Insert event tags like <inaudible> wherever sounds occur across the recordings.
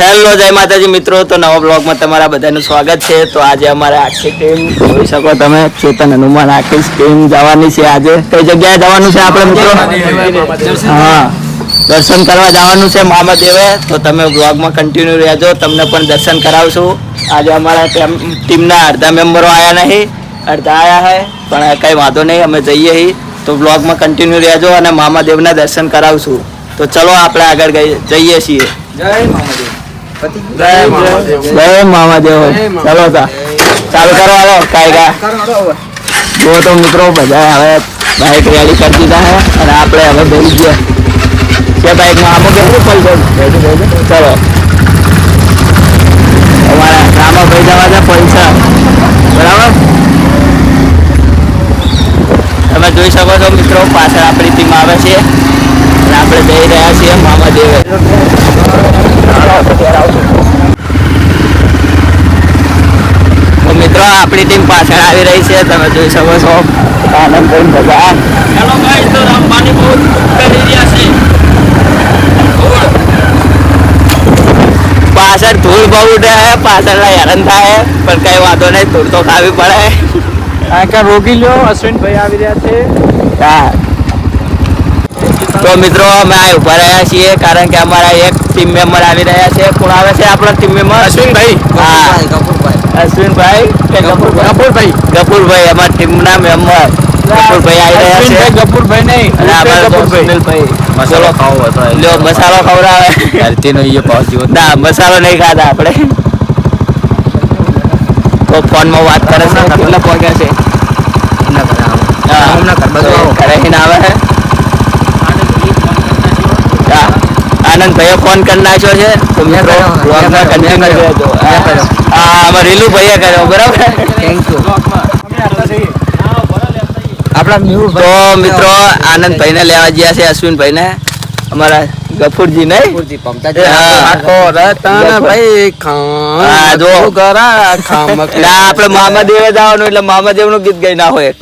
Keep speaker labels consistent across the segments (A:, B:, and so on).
A: Hello જય માતાજી મિત્રો. તો નવા બ્લોગમાં તમારા બધાનું સ્વાગત છે. તો આજે અમારે આખી ટીમ જોઈ શકો તમે, ચેતન હનુમાન આખી ટીમ જવાની છે આજે. કઈ જગ્યાએ જવાનું છે આપણે મિત્રો? હા, દર્શન કરવા જવાનું છે મામાદેવે તો તમે બ્લોગમાં કન્ટિન્યુ રહેજો. તમને પણ દર્શન કરાવશું. આજે અમારા ટીમના અડધા મેમ્બરો આવ્યા નહીં. અડધા આવ્યા હે, પણ કંઈ વાંધો નહીં, અમે જઈએ તો બ્લોગમાં કન્ટિન્યુ રહેજો અને મામાદેવના દર્શન કરાવશું. તો ચલો આપણે આગળ જઈએ છીએ. જય મામાદેવ ચલો ચાલો ચાલુ કરો હાલો કાયગા જો તો મિત્રો બધા હવે બાઇક રેડી કરી દીધા હે અને આપણે હવે બેસી ગયા. છે બાઇકમાં આમાં કેટલું બેઠું બેઠું ચલો. અમારા રામાભાઈ જવા છે પૈસા. બરાબર? તમે જોઈ શકો છો મિત્રો પાછળ આપણી ટીમ આવે છે. અને આપણે જઈ રહ્યા છીએ મામાદેવે. તો મિત્રો આપણી ટીમ પાછળ આવી રહી છે તમે જોઈ શકો છો. હેલો ગાઈસ તો રમવાની બહુ કરી રહ્યા છે. પાછળ ધૂળ બહુ ઉડે છે પાછળ હેરાન થાય પણ કઈ વાંધો નહીં ધૂળ તો ખાવી પડે.
B: કાકા રોકી લ્યો અશ્વિનભાઈ આવી રહ્યા છે.
A: હા. તો મિત્રો અમે આ ઊભા રહ્યા છીએ કારણ કે અમારા એક ટીમ મેમ્બર આવી રહ્યા છે. કોણ આવે છે આપણા ટીમ મેમ્બર
B: અશ્વિનભાઈ.
A: હા. અશ્વિનભાઈ કપૂરભાઈ ગફુરભાઈ અમારા ટીમના મેમ્બર આવી રહ્યા છે.
B: નહીં.
C: મસાલો ખાવો હતો
A: લ્યો મસાલો ખવડાવે.
C: એ ભાવ જેવો.
A: ના મસાલો નહીં ખાતા આપણે. તો ફોનમાં વાત કરે છે. કેટલા પહોંચ્યા છે? હા. ઘરે જઈને આવે છે હા. આનંદભાઈએ ફોન કરી નાખ્યો છે. તો મિત્રો
C: કર્યો,
A: ભાઈ
C: મેં કર્યો,
A: રહેજો. હા આમાં બરાબર?
C: આપણા
A: તો મિત્રો આનંદભાઈને લેવા ગયા છે અશ્વિન ભાઈને અમારા ગફુરજી નહીં? હા. હા, જો. ના આપણે મામાદેવે જવાનું એટલે મામાદેવનું ગીત ગઈ ના હોય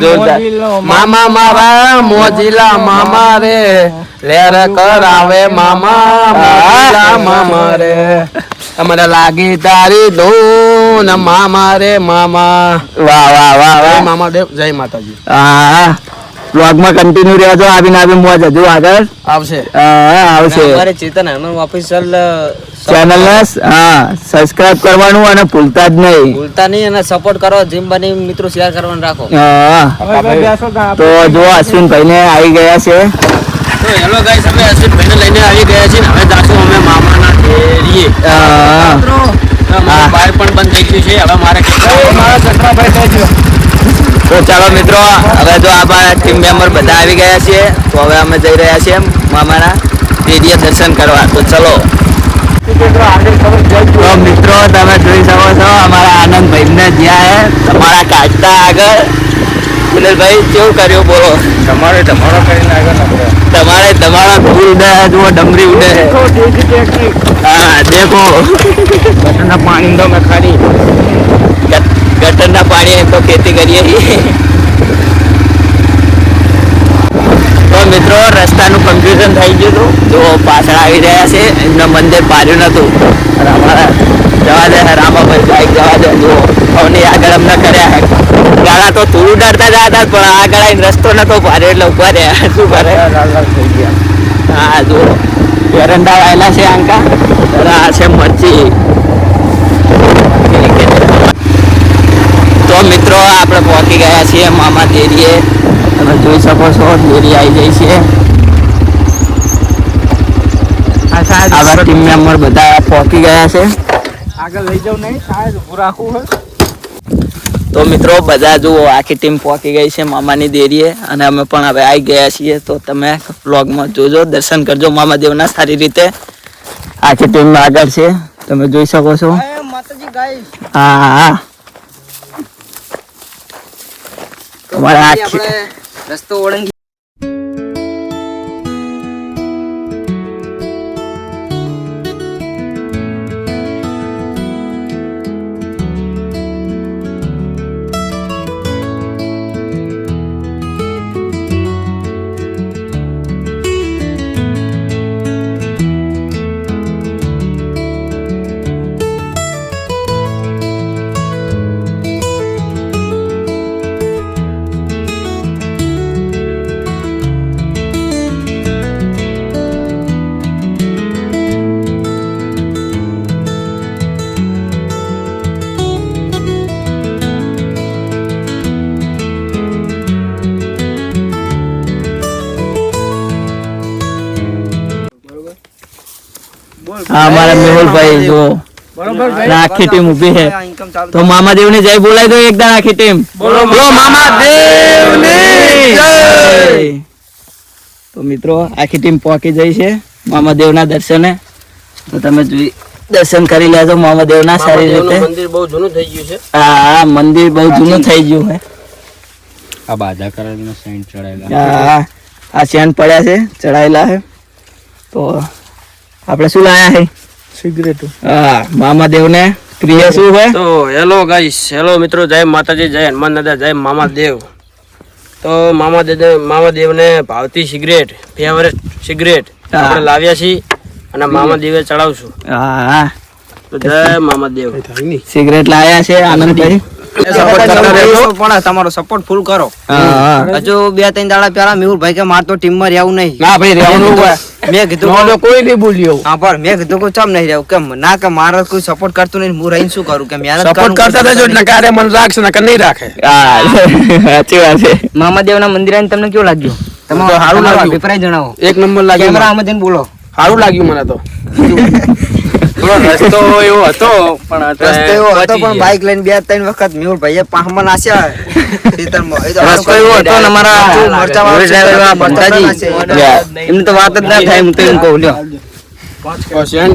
A: જોરદાર.
C: મામા. મારા મોજીલા મામા રે. લેર કરાવે મામા મોજીલા મામા રે. અમારે લાગી તારી ધૂન મામા રે મામા.
A: વાહ વાહ વાહ વાહ.
C: મામા દેવ જય માતાજી.
A: હા. બ્લોગમાં કન્ટિન્યુ રહેજો આવીને આવી મોજ હજુ આગળ.
C: આવશે.
A: હા આવશે.
C: અમારે ચેતન હનુમાન ઓફિશિયલ
A: ચેનલ ને હા સબસ્ક્રાઇબ કરવાનું અને ભૂલતા જ નહીં.
C: ભૂલતા નહીં અને સપોર્ટ કરો જીમ બની મિત્રો શેર કરવાનું રાખો.
A: હા તો જો અશ્વિનભાઈ ને આવી ગયા છે.
C: તો હેલો ગાઈસ અમે અશ્વિનભાઈને લઈને આવી ગયા છીએ ને હવે જાશું અમે મામાના ઘેરીએ.
A: હા.
C: બાર પણ બંધ થઈ ગયું છે હવે મારે
A: તો ચાલો મિત્રો હવે જો આપણા ટીમ મેમ્બર બધા આવી ગયા છીએ તો હવે અમે જઈ રહ્યા છીએ મામાના તેડીએ દર્શન કરવા. તો ચલો. તો મિત્રો તમે જોઈ શકો છો અમારા આનંદભાઈને જ્યાં તમારા કાચતા આગળ. સુનિલભાઈ કેવું કર્યું? બોલો.
B: તમારે તમારો કરીને આગળ
A: તમારે તમારા ફૂલ ઉડે જુઓ ડમરી ઉડે હા. દેખો
B: પાણી તો મેં ખાલી
A: ગટરના પાણી તો ખેતી કરીએ છીએ. તો મિત્રો રસ્તાનું કન્ફ્યુઝન થઈ ગયું હતું. જો પાછળ આવી રહ્યા છે એમનું મંદિર પાર્યું નતું અને અમારા જવા દે રામાભાઈ બાઈક જવા દે. જુઓ અવની આગળ અમને કર્યા ગાળા તો થોડું ડરતા જ હતા પણ આગળ આવીને રસ્તો નતો પાર્યો એટલે ઊભા રહ્યા. શું કરે? હા જુઓ. એરંડા વાયેલા છે આંકા. આ છે મરચી તો મિત્રો આપણે પહોંચી ગયા છીએ મામા દેરીએ તમે જોઈ શકો છો દેરી આવી જાય છે. આવા ટીમ મેમ્બર બધા પહોંચી ગયા છે.
B: આગળ લઈ જાઉં નહીં સાહેબ ઊભું રાખવું હોય.
A: તો મિત્રો બધા જુઓ આખી ટીમ પહોંચી ગઈ છે મામાની દેરીએ અને અમે પણ હવે આવી ગયા છીએ. તો તમે બ્લોગમાં જોજો દર્શન કરજો મામાદેવના સારી રીતે. આખી ટીમ આગળ છે. તમે જોઈ શકો છો. હા હા. આખી
C: રસ્તો ઓળંગી
A: હા અમારા મેહુલભાઈ જો આખી ટીમ ઊભી છે. તો મામાદેવની જય બોલાય દો એકદમ આખી ટીમ.
B: બોલો
A: મામાદેવની જય. તો મિત્રો આખી ટીમ પહોંચી જઈ છે મામાદેવના દર્શને. તો તમે જોઈ દર્શન કરી લેજો મામાદેવના સારી રીતે.
C: મંદિર બહુ જૂનું થઈ ગયું છે.
A: હા મંદિર બહુ જૂનું થઈ ગયું છે.
C: આ બાધા કરેલા સેન્ટ ચડાયેલા.
A: હા આ સેન્ટ પડ્યા છે ચડાયેલા છે. તો આપણે શું લાયા છે
B: સિગરેટ.
A: હા મામાદેવને પ્રિય શું છે
C: તો હેલો ગાઈસ હેલો મિત્રો જય માતાજી જય હનુમાન દાદા જય મામાદેવ. તો મામા દેવ મામાદેવને ભાવતી સિગરેટ ફેવરેટ સિગરેટ આપણે લાવ્યા છીએ અને મામાદેવે ચડાવશું.
A: હા.
C: તો જય મામાદેવ.
A: સિગરેટ લાયા છે આનંદભાઈ.
D: પણ તમારો સપોર્ટ ફૂલ કરો.
A: હા
D: હજુ બે ત્રણ દાડા પેલા મેહુલ ભાઈ કે મારતો ટીમમાં રહેવું નહીં.
A: ના ભાઈ રહેવાનું હોય
D: મેં કીધું કે-
B: કોઈ નહીં બોલ્યો
D: હા પણ મેં કીધું કે ચમ નહીં રહ્યો કેમ? ના કે મારે કોઈ સપોર્ટ કરતું નહીં હું રહીને શું કરું? કે મહેનત
B: સપોર્ટ કરતા રહેજો એટલે કાર્ય મન રાખશે ને નહીં રાખે.
A: હા સાચી વાત છે.
D: મામાદેવના મંદિર આવીને તમને કેવું લાગ્યું?
B: તમે સારું લાગ્યું.
D: અભિપ્રાય જણાવો.
B: એક નંબર લાગ્યો
D: કેમેરા
B: મને.
D: આમાં જઈને બોલો.
B: સારું લાગ્યું મને તો. <laughs> થોડો <laughs> રસ્તો પણ
D: રસ્તો લઈને વખત મેહુલ ભાઈએ પાંખમાં નાસ્યા.
A: રસ્તો
D: તો વાત જ ના થાય હું તો એમ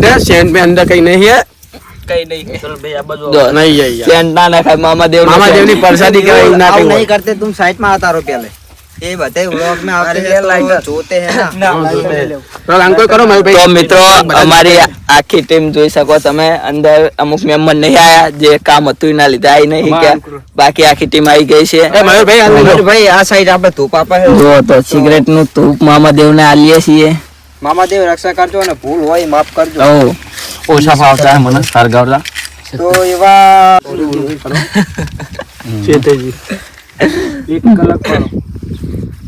B: હે સેન્ટ મેં અંદર
C: કઈ નહીં
B: હે મામાદેવની પરસાદી
A: કહેવાય ના
D: નહીં કરતે
A: તું સાઈડમાં હતા રો બાકી આખી ટીમ આવી ગઈ છે.
D: સિગરેટનું ધૂપ
A: મામાદેવ ને આલીએ છીએ.
D: મામાદેવ રક્ષા કરજો અને ભૂલ હોય માફ કરજો.
A: ઓછા ફાવતા મને સરગાવતા
D: તો એવા
B: ચેતેજી. એક કલાક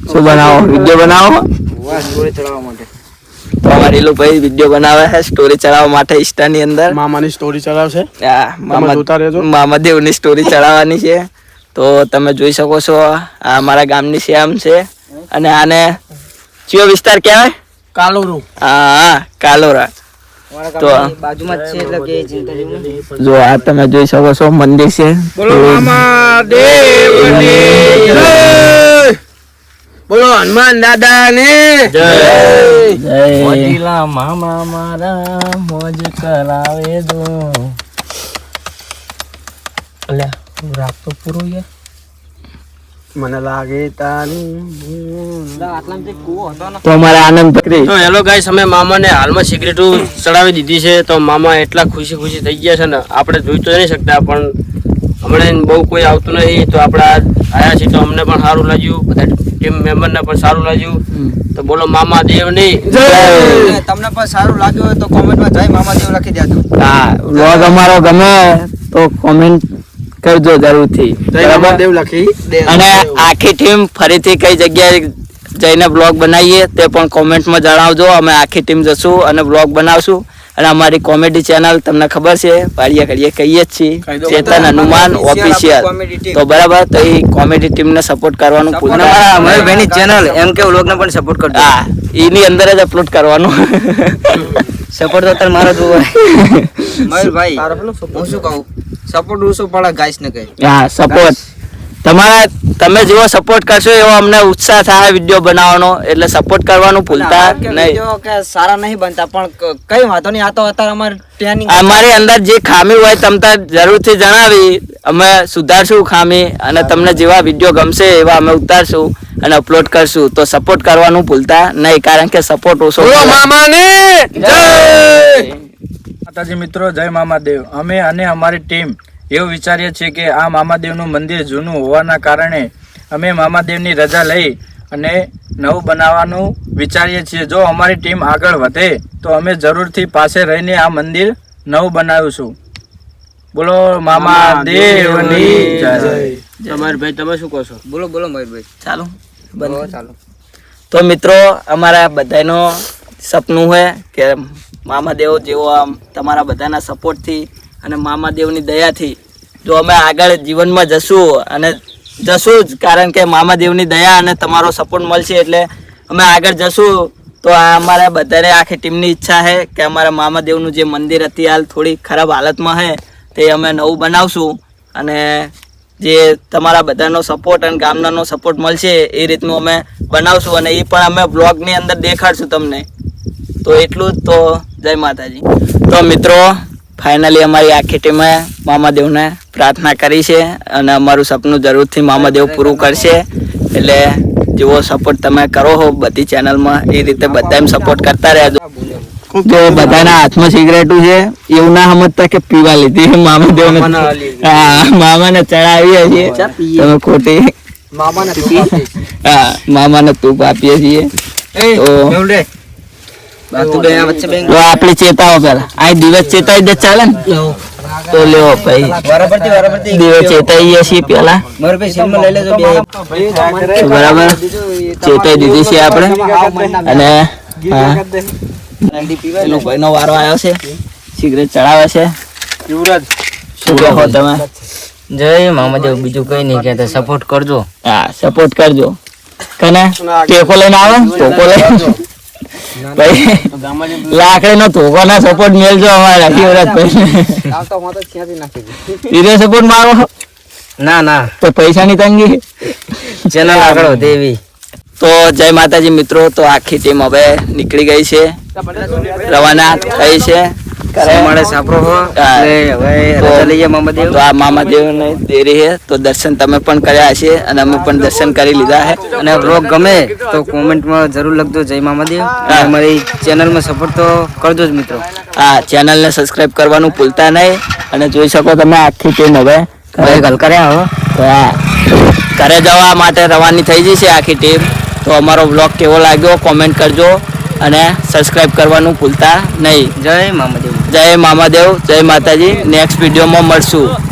A: શું બનાવો? વીડિયો બનાવો?
D: સ્ટોરી ચડાવવા માટે.
A: તો અમારી લોકો ભાઈ વીડિયો બનાવે છે સ્ટોરી ચડાવવા માટે ઇન્સ્ટા ની અંદર.
B: મામાની સ્ટોરી ચડાવશે
A: હા મામા
B: જોતા રહેજો.
A: મામાદેવની સ્ટોરી <laughs> ચડાવવાની છે. તો તમે જોઈ શકો છો આ અમારા ગામની શ્યામ છે. અને આને ચિયો વિસ્તાર કહેવાય?
B: કાલોરો.
A: હા હા કાલોરા તો
D: બાજુમાં જ છે એટલે કે
A: જો આ તમે જોઈ શકો છો મંદિર છે.
B: બોલો મામા દેવની જય! બોલો હનુમાન દાદા ને
C: જય.
A: જય. મામા મારા મોજ કરાવે દો. અલ્યા રાગ તો પૂરો યાર
B: મને લાગે
A: તો અમારે આનંદ પકડી
C: તો હેલો ગાઈસ અમે મામાને હાલમાં સિગરેટો ચડાવી દીધી છે. તો મામા એટલા ખુશી ખુશી થઈ ગયા છે ને. આપણે જોઈ તો નહીં શકતા પણ હમણાં બહુ કોઈ આવતું નહીં. તો આપણે આ આયા છીએ તો અમને પણ સારું લાગ્યું બધા ટીમ મેમ્બરને પણ સારું લાગ્યું. તો બોલો મામા દેવની
D: તમને પણ સારું લાગ્યું હોય તો કોમેન્ટમાં જય મામાદેવ લખી દેજો.
A: હા. વ્લોગ અમારો ગમે તો કોમેન્ટ કરજો જરૂરથી. બરાબર?
B: દેવ લખી
A: અને આખી ટીમ ફરીથી કઈ જગ્યાએ જઈને બ્લોગ બનાવીએ તે પણ કોમેન્ટમાં જણાવજો. અમે આખી ટીમ જશું અને બ્લોગ બનાવશું. અને અમારી કોમેડી ચેનલ તમને ખબર છે પાડીએ કરીએ કહીએ જ છીએ. ચેતન હનુમાન ઓફિશિયલ. તો બરાબર તો એ કોમેડી ટીમને સપોર્ટ કરવાનું ભૂલતા
D: અમારા ચેનલ એમ કે વ્લોગને પણ સપોર્ટ કરજો.
A: હા એની અંદર જ અપલોડ કરવાનું.
D: સપોર્ટ તો અત્યારે મારો જોવો મયુરભાઈ હું શું કહું? સપોર્ટ ઓછો પડે ગાઈસ ને કહે
A: હા સપોર્ટ તમારા તમે જેવો સપોર્ટ કરશો એવો અમને ઉત્સાહ થાય વીડિયો બનાવવાનો. એટલે સપોર્ટ કરવાનું ભૂલતા નહીં.
D: કે સારા નહીં બનતા પણ કઈ વાંધો નહીં. આ તો અત્યારે અમારે ટ્રેનિંગ
A: અમારી અંદર જે ખામી હોય તમને જરૂરથી જણાવી. અમે સુધારશું ખામી અને તમને જેવા વીડિયો ગમશે એવા અમે ઉતારશું અને અપલોડ કરશું. તો સપોર્ટ કરવાનું ભૂલતા નહીં કારણ કે સપોર્ટ ઓછો
B: બોલો મામા ને! જય!
E: માતાજી મિત્રો જય મામાદેવ અમે અને અમારી ટીમ એવું વિચારીએ છીએ કે આ મામાદેવનું મંદિર જૂનું હોવાના કારણે અમે મામાદેવની રજા લઈ અને નવું બનાવવાનું વિચારીએ છીએ. જો અમારી ટીમ આગળ વધે તો અમે જરૂરથી પાસે રહીને આ મંદિર નવું બનાવીશું. બોલો મામાદેવની જય.
C: તમારે ભાઈ તમે શું કહો છો?
D: બોલો બોલો મયુરભાઈ
A: ચાલો
D: બોલો, ચાલો.
A: તો મિત્રો અમારા બધાનો સપનું હોય કે મામાદેવ જેવો આમ તમારા બધાના સપોર્ટથી અને મામાદેવની દયાથી જો અમે આગળ જીવનમાં જશું અને જશું જ, કારણ કે મામાદેવની દયા અને તમારો સપોર્ટ મળશે એટલે અમે આગળ જશું. તો આ અમારા બધાને આખી ટીમની ઈચ્છા છે કે અમારા મામાદેવનું જે મંદિર હતી, હાલ થોડી ખરાબ હાલતમાં છે, તે અમે નવું બનાવશું. અને જે તમારા બધાનો સપોર્ટ અને ગામડાનો સપોર્ટ મળશે, એ રીતનું અમે બનાવશું અને એ પણ અમે બ્લોગની અંદર દેખાડશું તમને. તો એટલું જ. તો જય માતાજી. તો મિત્રો ફાઇનલી અમારી આખી ટીમે મામાદેવને પ્રાર્થના કરી છે અને અમારું સપનું જરૂરથી મામાદેવ પૂરું કરશે. એટલે જેવો સપોર્ટ તમે કરો હો બધી ચેનલમાં એ રીતે બધા સપોર્ટ કરતા રહેજો. તો બધાના હાથમાં સિગરેટું છે એવું ના સમજતા કે પીવા લીધી મામાદેવ હા મામાને ચડાવીએ છીએ. તમે ખોટી. હા મામાને તૂપ આપીએ છીએ. તો
D: તું બે વચ્ચે
A: તો આપણે ચેતાવો પેલા આ દિવસ ચેતાઈ દે ચાલે ને? તો લેવો ભાઈ.
D: બરાબરથી બરાબરથી
A: દિવસ ચેતાઈએ છીએ પેલા બરાબર. ચેતાઈ દીધી છે આપણે. અને ભાઈ નો વારો આવ્યો છે. સિગરેટ ચડાવે છે. શું કહો તમે?
D: જય મામાદેવ બીજું કઈ નહીં કહેતા સપોર્ટ કરજો.
A: હા સપોર્ટ કરજો. કને? ટેકો લઈને આવે. ટોકો લઈને લાકડી નો ધોકો ના સપોર્ટ મેળજો અમારા શિવરાજભાઈ સપોર્ટ મારો?
D: ના ના.
A: તો પૈસાની તંગી?
D: જેના લાકડો વધે એવી.
A: તો જય માતાજી મિત્રો તો આખી ટીમ હવે નીકળી ગઈ છે. રવાના થઈ છે.
D: હો.
A: હા. તો દર્શન તમે પણ કર્યા હશે અને અમે પણ દર્શન કરી લીધા છે
D: અને બ્લોગ ગમે તો કોમેન્ટમાં જરૂર લખજો. જય મામાદેવ. અમારી ચેનલમાં સપોર્ટ તો કરજો જ મિત્રો.
A: આ ચેનલને સબસ્ક્રાઇબ કરવાનું ભૂલતા નહીં. અને જોઈ શકો તમે આખી ટીમ હવે.
D: ઘરે ગલ કર્યા હો.
A: ઘરે જવા માટે રવાની થઈ જશે આખી ટીમ તો અમારો બ્લોગ કેવો લાગ્યો કોમેન્ટ કરજો. અને સબસ્ક્રાઈબ કરવાનું ભૂલતા નહીં.
D: જય મામાદેવ.
A: જય મામાદેવ જય માતાજી. નેક્સ્ટ વિડીયોમાં મળશું.